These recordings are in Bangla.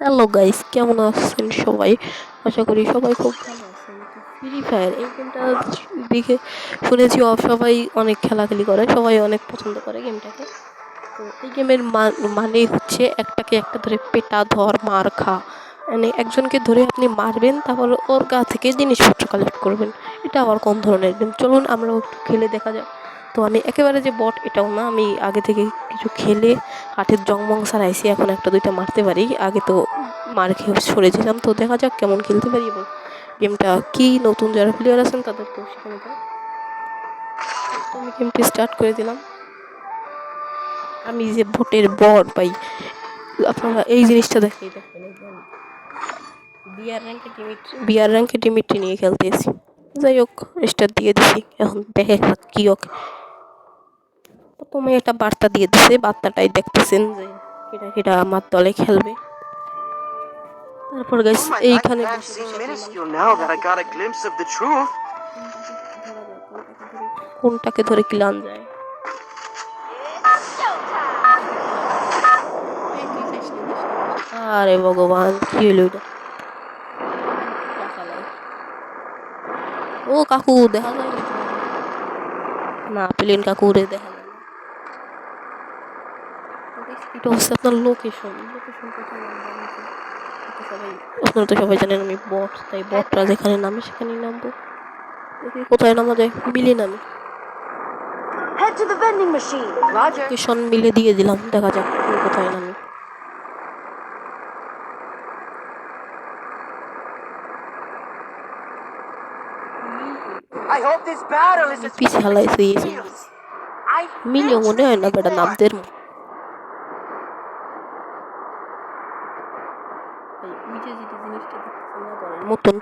হ্যালো গাইস কেমন আছেন সবাই? আশা করি সবাই খুব ভালো আছেন। ফ্রি ফায়ার এই গেমটা দেখে শুনেছি সবাই অনেক খেলাখেলি করে, সবাই অনেক পছন্দ করে গেমটাকে। তো এই গেমের মানে হচ্ছে একটাকে একটা ধরে পেটা, ধর, মার, খা। মানে একজনকে ধরে আপনি মারবেন, তারপর ওর গা থেকে জিনিসপত্র কালেক্ট করবেন। এটা আবার কোন ধরনের গেম চলুন আমরা একটু খেলে দেখা যাক। তো আমি একেবারে যে বট, এটাও না, আমি আগে থেকে কিছু খেলে হাটের জংমং সারাইছি, এখন একটা দুইটা মারতে পারি। আগে তো মার খেয়ে সরেছিলাম, তো দেখা যাক কেমন খেলতে পারি এবং গেমটা কী নতুন যারা প্লেয়ার আছেন যায় তো আমি গেমটি স্টার্ট করে দিলাম। আমি যে ভোটের বট পাই, আপনারা এই জিনিসটা দেখেই দেখেন বিয়ার র্যাঙ্কে টিমিট বিয়ার র্যাঙ্কে টিমিটটি নিয়ে খেলতে খেলতেছি যাই হোক স্টার দিয়ে দিছি, এখন দেখে কি হোক প্রথমে একটা বার্তা দিয়ে দিছে বার্তাটাই দেখতেছেন যে কেটা কেটা আমার দলে খেলবে। তারপর গাইস এইখানে the truth. কোনটাকে ধরে কিলান যায়? আরে ভগবান কি হইল এটা? ও কাকু দেখা যায় না না প্লেন কাকুরে দেখা যায় না এটা হচ্ছে আপনার লোকেশন লোকেশন কোথায় সবাই আপনারা তো সবাই জানেন আমি বট তাই বটরা যেখানে নামে সেখানেই নামবো কোথায় নামা যায় মিলে নামে. লোকেশন মিলে দিয়ে দিলাম দেখা যাক কোথায় নামে I hope this battle পিছে হালাইছে এসে মনে হয় না বেটা নামদের মতো। ওই যে যেটা জিনিসটা দেখতেছেন না ঘরের মতন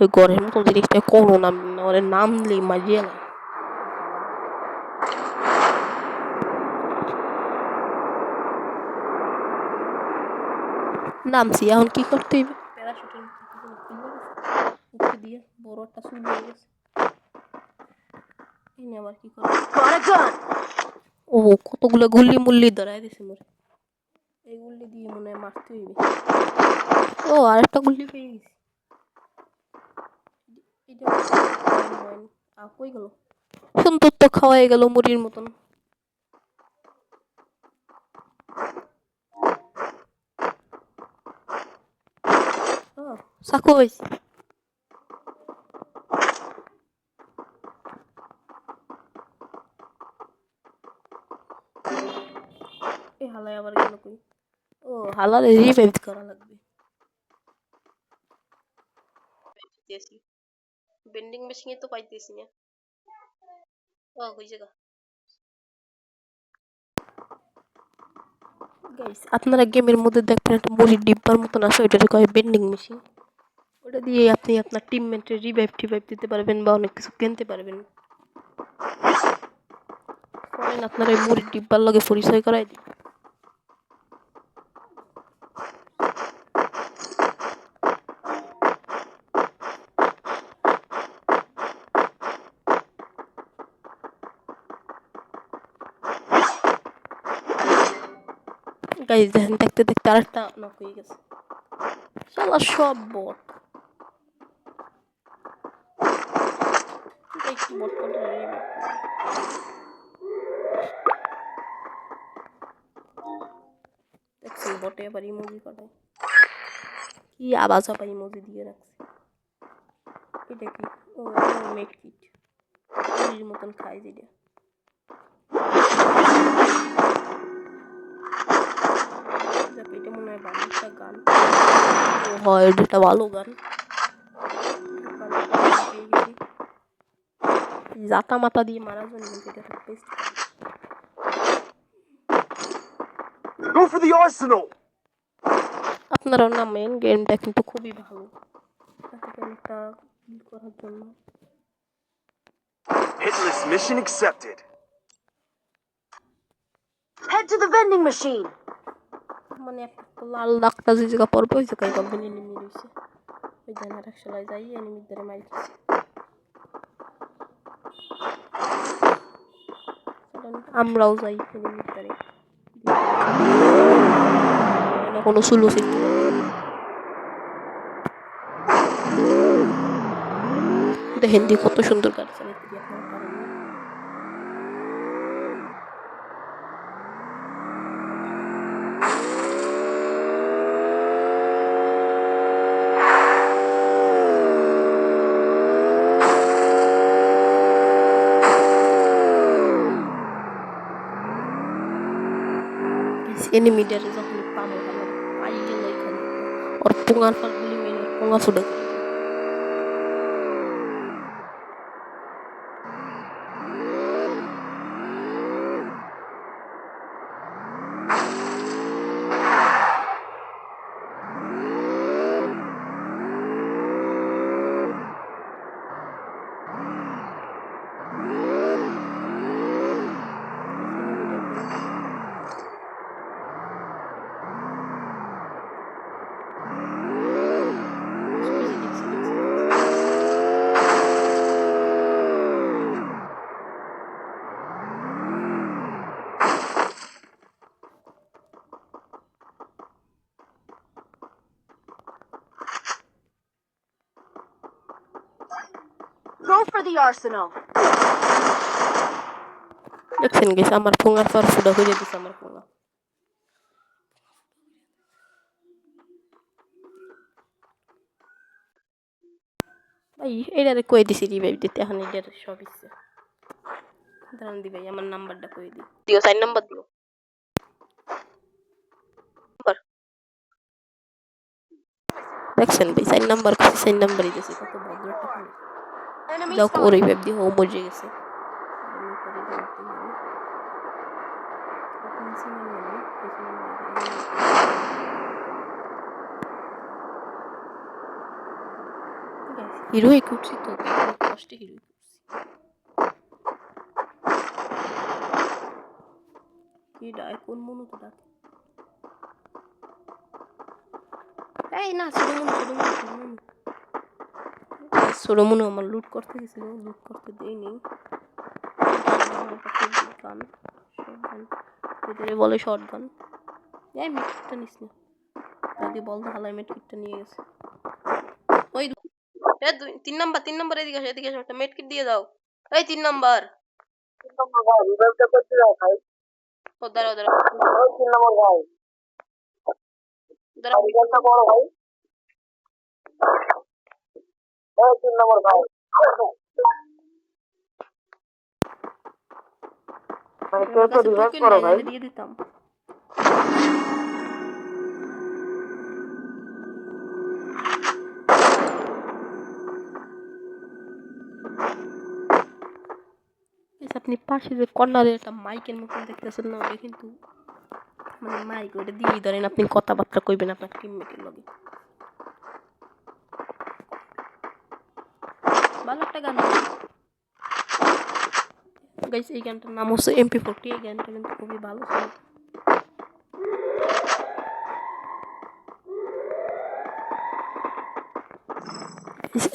ওই ঘরের মতন জিনিসটা কোনো নাম না ওরে নামলেই মারিয়ে না। নামছি এখন কি করতে হইবে? প্যারাশুটের উপরে দিয়ে বড় একটা চুল হয়ে গেছে। এনে আবার কি করব? Got a gun. ও কতগুলো গুল্লি মুল্লি ধরাই দিছে মোরে। এই গুল্লি দিয়ে মনে মারতে হইবে। ও আরেকটা গুল্লি পেয়ে গেছি এটা। কই গেল? সুন্দর তো খাওয়াই গেল মুড়ির মতন। হয়েছে এই হালাই আবার গেল কই? ও হালার রিভাইভ করা লাগবে। বেন্ডিং মেশিনে তো পাইতেছি না। ও কই জায়গা। গাইস আপনারা গেমের মধ্যে দেখবেন একটা মুড়ির ডিব্বার মতন আছে ওইটাকে কয় বেন্ডিং মেশিন ওটা দিয়ে আপনি আপনার টিমমেটের রিভাইভ টিভাইভ দিতে পারবেন বা অনেক কিছু কিনতে পারবেন। আপনার ওই মুড়ির ডিব্বার লগে পরিচয় করাই দিই গাইজ, দেখেন, দেখতে দেখতে আরেকটা নক হয়ে গেছে। শালা, সব বট একটু বট আবার ইমোজি পাঠায় কি আওয়াজ আবার ইমোজি দিয়ে রাখছে। এটা কি? মতন খাই যেটা। যাক, এটা মনে হয় ভালো একটা গান ও হয় এটা ভালো গান জাতা মাতা দিয়ে মারা জন্য কিন্তু এটা একটা best গান। go for the arsenal. আপনারা নামেন গেমটা কিন্তু খুবই ভালো এটাকে একটা kill করার জন্য Hitless mission accepted. Head to the vending machine. মানে লাল ডাকটা যে জায়গা পড়বে ওই জায়গায় কখন এনিমি রয়েছে ওই জায়গায় আর একশোলাই যাই এনিমির দ্বারা মারি আমরাও যাই এনিমির দ্বারে কোনো সুলো শিখতে দেখেন দি কত সুন্দর গাড়ি দিয়ে আপনারা পারেন না। এনিমিটারে যখন আমার পাই গেল ওর পোঙার ফালগুলি মেরে পোঙা ছুটে for the arsenal. দেখছেন গেছে আমার পোঙার পর ফুটা করে দিছে আমার পোঙা ভাই এটারে কই দিছি রিভাইভ দিতে এখন এটার সব ইচ্ছে দাঁড়ান দি ভাই আমার নাম্বারটা কই দি দিও সাইন নাম্বার দিও দেখছেন ভাই সাইন নাম্বার সাইন নাম্বারই দিছি কত ভদ্র একটা পুলিশ। Enemy যাও spotted. ওর রিভাইভ দিয়ে ও মরে গেছে আমি করে revive দিই আমি। আপনি চিনেন না না? পেছনে ছোট আমার লুট করতে গেছিল লুট করতে দেয়নি। গান শর্ট বলে শর্ট গান এই মেটকিটটা নিস না। দাদি বলতে হালাই মেটকিটটা নিয়ে গেছে। ওই দুই তিন নাম্বার তিন নাম্বার এদিকে আসো এদিকে আসো, একটা মেটকিট দিয়ে দাও। এই তিন নাম্বার। ও, দাঁড়াও দাঁড়াও। দাঁড়াও। মানে আমার কেউ তো রিভাইভ করো ভাই। দিয়ে দিতাম। আপনি পাশে যে কর্নারে একটা মাইকের মতন দেখতেছেন না ওটা কিন্তু মানে মাইক ওটা দিয়েই ধরেন আপনি কথাবার্তা কইবেন আপনার টিমমেটের লগে। ভালো একটা গান গাইস এই গানটার নাম হচ্ছে এমপি ফোরটি এই গানটা কিন্তু খুবই ভালো ছিল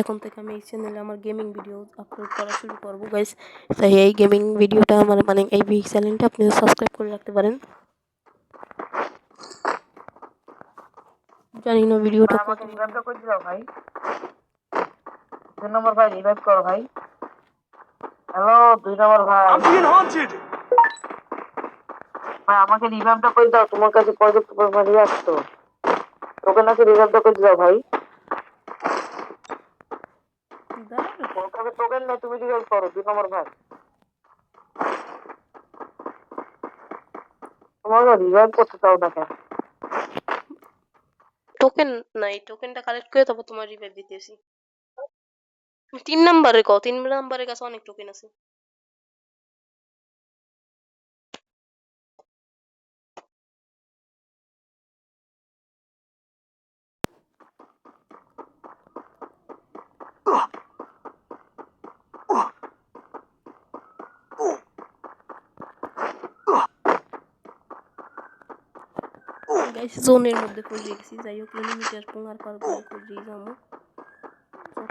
এখন থেকে আমি এই চ্যানেলে আমার গেমিং ভিডিও আপলোড করা শুরু করব গাইস তাই এই গেমিং ভিডিওটা আমার মানে এই চ্যানেলটা আপনি সাবস্ক্রাইব করে রাখতে পারেন। জানি না ভিডিওটা কত ভাই। দুই নম্বর ভাই রিভাইভ করো ভাই। হ্যালো দুই নম্বর ভাই। I'm being haunted! ভাই আমাকে রিভাইভটা করে দাও তোমার কাছে পর্যাপ্ত পরিমাণ রিভাইভ তো তোকে নাকি রিভাইভটা করে দাও ভাই। টোকেন নেই তুমি রিভাইভ করো দুই নম্বর ভাই। তোমাকে রিভাইভ করতে চাও না কেন? টোকেন নাই টোকেনটা কালেক্ট করে তারপর তোমার রিভাইভ দিতেছি। তিন নাম্বারে কও তিন নাম্বারের কাছে অনেক টোকেন আছে। জোনের মধ্যে পড়ে গেছি যাই হোক এনিমিটার পোঙার পর করে যাব।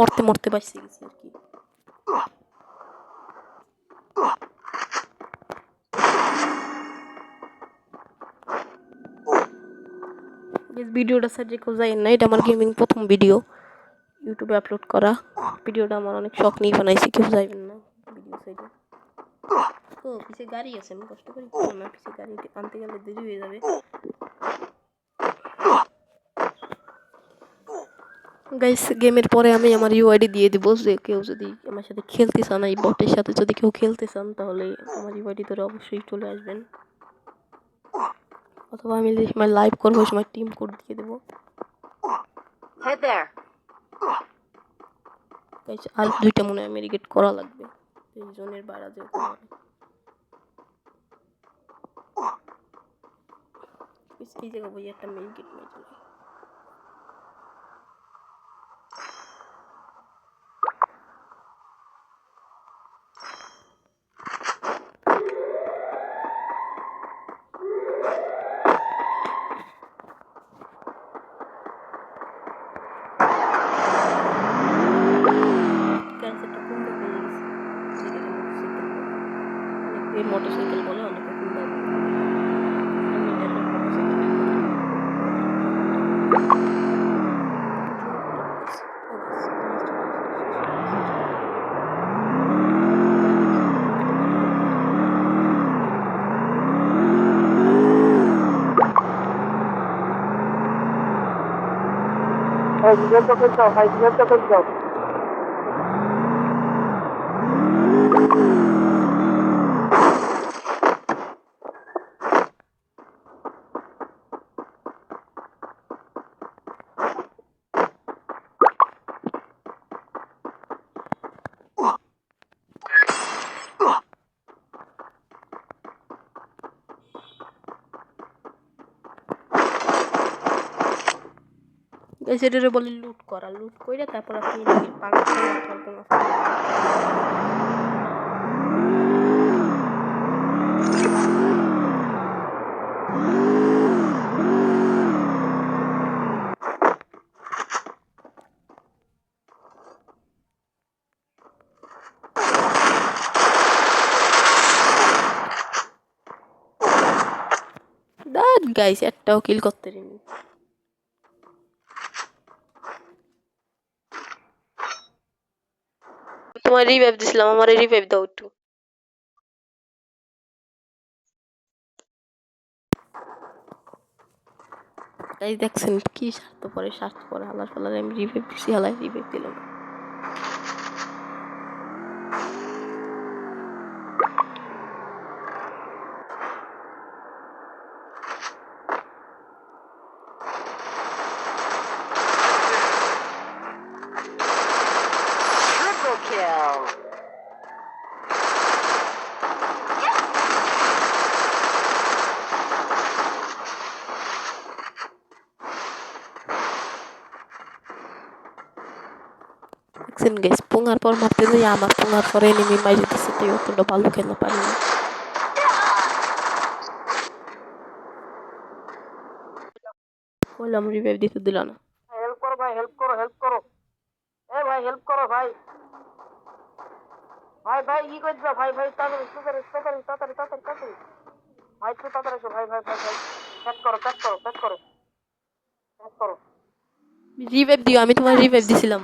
মরতে মরতে বাঁচতে গেছি আর কি ভিডিওটা স্যার যে কেউ যাই না, এটা আমার গেমিং প্রথম ভিডিও ইউটিউবে আপলোড করা। ভিডিওটা আমার অনেক শখ নিয়ে বানাইছি, কেউ যাইবেন না ভিডিও সাইডে ও, পিছে গাড়ি আছে, আমি কষ্ট করি। না পিছে গাড়ি আনতে গেলে দেরি হয়ে যাবে। গাইস গেমের পরে আমি আমার ইউআইডি দিয়ে দিব যে কেউ যদি আমার সাথে খেলতে চান এই বটের সাথে যদি কেউ খেলতে চান তাহলে আমার ইউআইডি ধরে অবশ্যই চলে আসবেন। অথবা আমি যে সময় লাইভ করব সময় টিম কোড দিয়ে দেবো। আর দুইটা মনে হয় মেরিগেট করা লাগবে। জোনের বাইরে যে এই জায়গা বই একটা মেরিগেট নিয়ে চলে গাইস একটা কুন্ডা পেয়ে গেছি যেটাকে মোটরসাইকেল বলে অনেকে মোটরসাইকেল বলে অনেকে কুন্ডা বলে আমি এটা একটা মোটরসাইকেল ভাই জিজ্ঞেস করে যাও ভাই জিজ্ঞেস করে যাও বলে লুট করা, লুট কইরা তারপর আপনি করে গাইস একটাও কিল করতে পারিনি তোমার রিভাইভ দিছিলাম আমার রিভাইভ দাও একটু এই দেখছেন কি স্বার্থ পরে স্বার্থ পরে হালার ফালার আমি রিভাইভ দিছি হালাই রিভাইভ দিলাম দেখছেন গেস পোঙার পর মারতে যাই আমার পোঙার পরে এনিমি মাইরে দিচ্ছে তাই অতটা ভালো খেলা পারি না বললাম রিভাইভ দিতে দিল না হেল্প করো ভাই হেল্প করো হেল্প করো এ ভাই হেল্প করো ভাই ভাই ভাই কি করছ ভাই ভাই তাড়াতাড়ি তাড়াতাড়ি তাড়াতাড়ি তাড়াতাড়ি তাড়াতাড়ি ভাই একটু তাড়াতাড়ি এসো ভাই ভাই ভাই ভাই প্যাক করো প্যাক করো প্যাক করো প্যাক করো রিভাইভ দিও আমি তোমার রিভাইভ দিছিলাম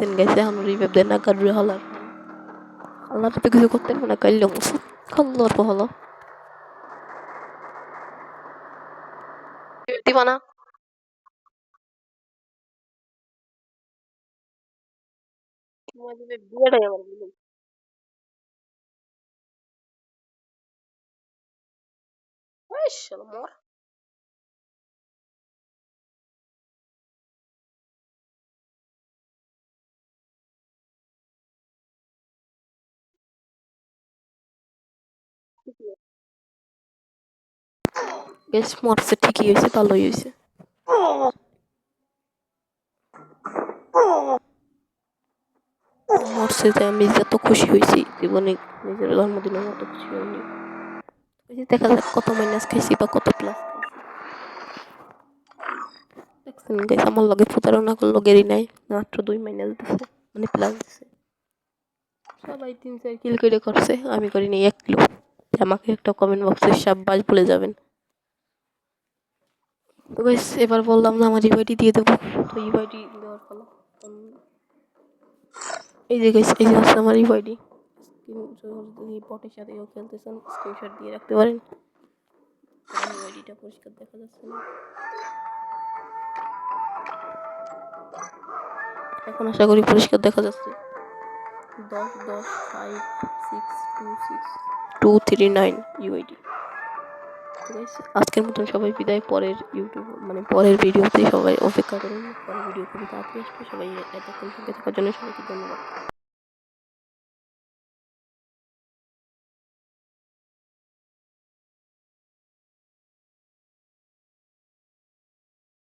দেখছেন গেছে এখন রিভাইভ দেয় না কারুর হলার আল্লাহ তো কিছু করতে পারে না কাইলে মুসুক খাল্লার হলো দিবা না তোমার আমার মর বেশ মরছে ঠিকই হয়েছে, ভালোই হয়েছে। মরছে যে আমি যত খুশি হয়েছি, জীবনে নিজের মতো খুশি হয়নি দেখা যাক কত মাইনাস খাইছি বা কত প্লাস দেখছেন আমার লগে প্রতারণা করল, গেরি নাই, মাত্র দুই মাইনাস দিছে মানে প্লাস দিছে। সবাই তিন চার কিল করে করছে, আমি করিনি এক কিলো আমাকে একটা কমেন্ট বক্সে সাব্বাস বলে যাবেন। তো গাইস এবার বললাম না, আমার ইউআইডি দিয়ে দেবো। তো ইউআইডি দেওয়ার ফলে এই যে গাইস এই যে হচ্ছে আমার ইউআইডি যদি বটের সাথে কেউ খেলতে চান স্ক্রিনশট দিয়ে রাখতে পারেন। ইউআইডিটা পরিষ্কার দেখা যাচ্ছে না। এখন আশা করি পরিষ্কার দেখা যাচ্ছে। দশ দশ five six two six two three nine UID আজকের মতন সবাই বিদায়। পরের ইউটিউব মানে পরের ভিডিওতে সবাই অপেক্ষা করুন। পরের ভিডিও খুবই তাড়াতাড়ি আসবে। সবাই এতক্ষণ সঙ্গে থাকার জন্য সবাইকে ধন্যবাদ।